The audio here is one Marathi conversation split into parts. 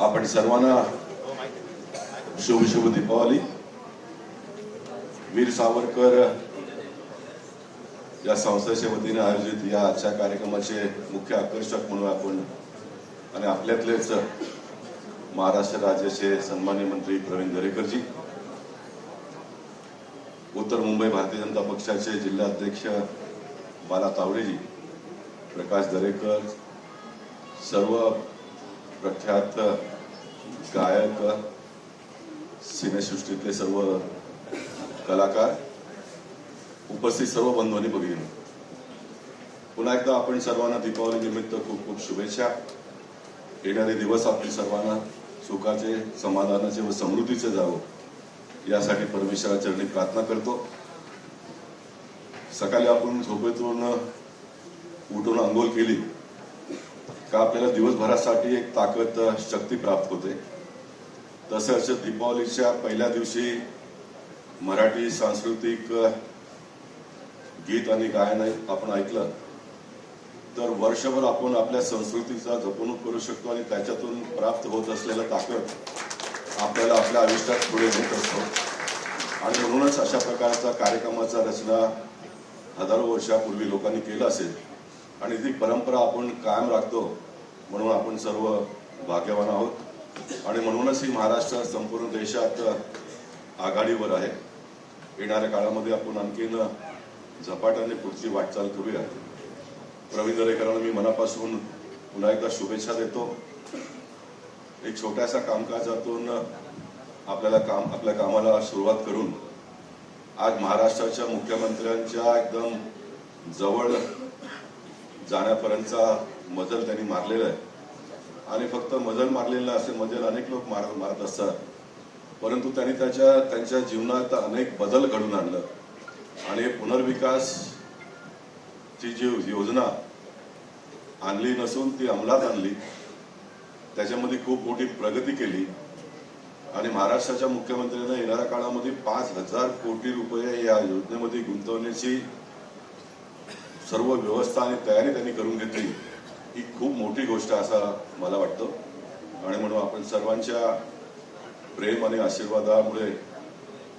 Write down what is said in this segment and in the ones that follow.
आपण सर्वांना शुभ शुभ दीपावली. वीर सावरकर या संस्थेच्या वतीने आयोजित या आजच्या कार्यक्रमाचे मुख्य आकर्षक म्हणून आपण आणि आपल्यातलेच महाराष्ट्र राज्याचे सन्मान्य मंत्री प्रवीण दरेकरजी उत्तर मुंबई भारतीय जनता पक्षाचे जिल्हाध्यक्ष बाला तावडेजी प्रकाश दरेकर सर्व ख्यात गायक सिनेसृष्टीतले सर्व कलाकार उपस्थित सर्व बंधूंनी आणि भगिनी पुन्हा एकदा आपण सर्वांना दीपावली निमित्त खूप खूप शुभेच्छा. येणारे दिवस आपली सर्वांना सुखाचे समाधानाचे व समृद्धीचे जावं. यासाठी परमेश्वरा चरणी प्रार्थना करतो. सकाळी आपण झोपेतून उठून आंघोळ केली. का आपल्याला दिवसभरासाठी एक ताकद शक्ती प्राप्त होते. तसंच दीपावलीच्या पहिल्या दिवशी मराठी सांस्कृतिक गीत आणि गायन आपण ऐकलं तर वर्षभर आपण आपल्या संस्कृतीचा जपणूक करू शकतो आणि त्याच्यातून प्राप्त होत असलेलं ताकद आपल्याला आपल्या आयुष्यात पुढे नेत असतो. आणि म्हणूनच अशा प्रकारचा कार्यक्रमाचा रचना हजारो वर्षापूर्वी लोकांनी केलं असेल. आणि ती परंपरा आपण कायम राखतो. म्हणून आपण सर्व भाग्यवान आहोत. आणि म्हणूनच ही महाराष्ट्र संपूर्ण देशात आघाडीवर आहे. येणाऱ्या काळामध्ये आपण आणखीन झपाट्याने पुढची वाटचाल करूया प्रवीण दरेकरांना मी मनापासून पुन्हा एकदा शुभेच्छा देतो. एक छोट्याशा कामकाजातून आपल्याला काम आपल्या कामाला सुरुवात करून आज महाराष्ट्राच्या मुख्यमंत्र्यांच्या एकदम जवळ जाण्यापर्यंतचा मजल त्यांनी मारलेलं आहे. आणि फक्त मजल मारलेलं असे मजल अनेक लोक मार मारत असतात. परंतु त्यांनी त्याच्या त्यांच्या जीवनात अनेक बदल घडून आणलं. आणि पुनर्विकास ची जी योजना आणली नसून ती अंमलात आणली. त्याच्यामध्ये खूप मोठी प्रगती केली. आणि महाराष्ट्राच्या मुख्यमंत्र्यांना येणाऱ्या काळामध्ये पाच हजार कोटी रुपये या योजनेमध्ये गुंतवण्याची सर्व व्यवस्था आणि तयारी त्यांनी करून घेतली. मोठी गोष्ट असं मला वाटतं. आणि म्हणून आपण सर्वांच्या प्रेम आणि आशीर्वादामुळे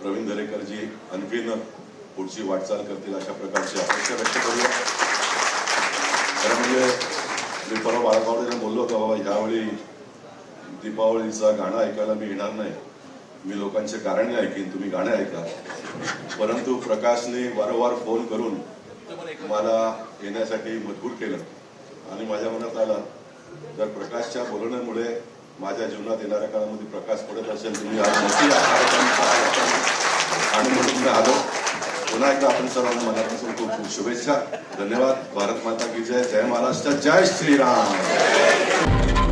प्रवीण दरेकरजी आणखीन पुढची वाटचाल करतील अशा प्रकारची अपेक्षा व्यक्त करूया. खरं म्हणजे मी परवा बाळगावडेने बोललो होतो बाबा ह्यावेळी दीपावलीचं गाणं ऐकायला मी येणार नाही. मी लोकांचे गाणे ऐकीन तुम्ही गाणे ऐका. परंतु प्रकाशने वारंवार फोन करून मला येण्यासाठी मजबूर केलं. आणि माझ्या मनात आलं जर प्रकाशच्या बोलण्यामुळे माझ्या जीवनात येणाऱ्या काळामध्ये प्रकाश पडत असेल तुम्ही आज आणि म्हणून मी आलो. पुन्हा एकदा आपण सर्वांना मनापासून खूप खूप शुभेच्छा. धन्यवाद. भारत माता की जय. जय महाराष्ट्र. जय श्रीराम.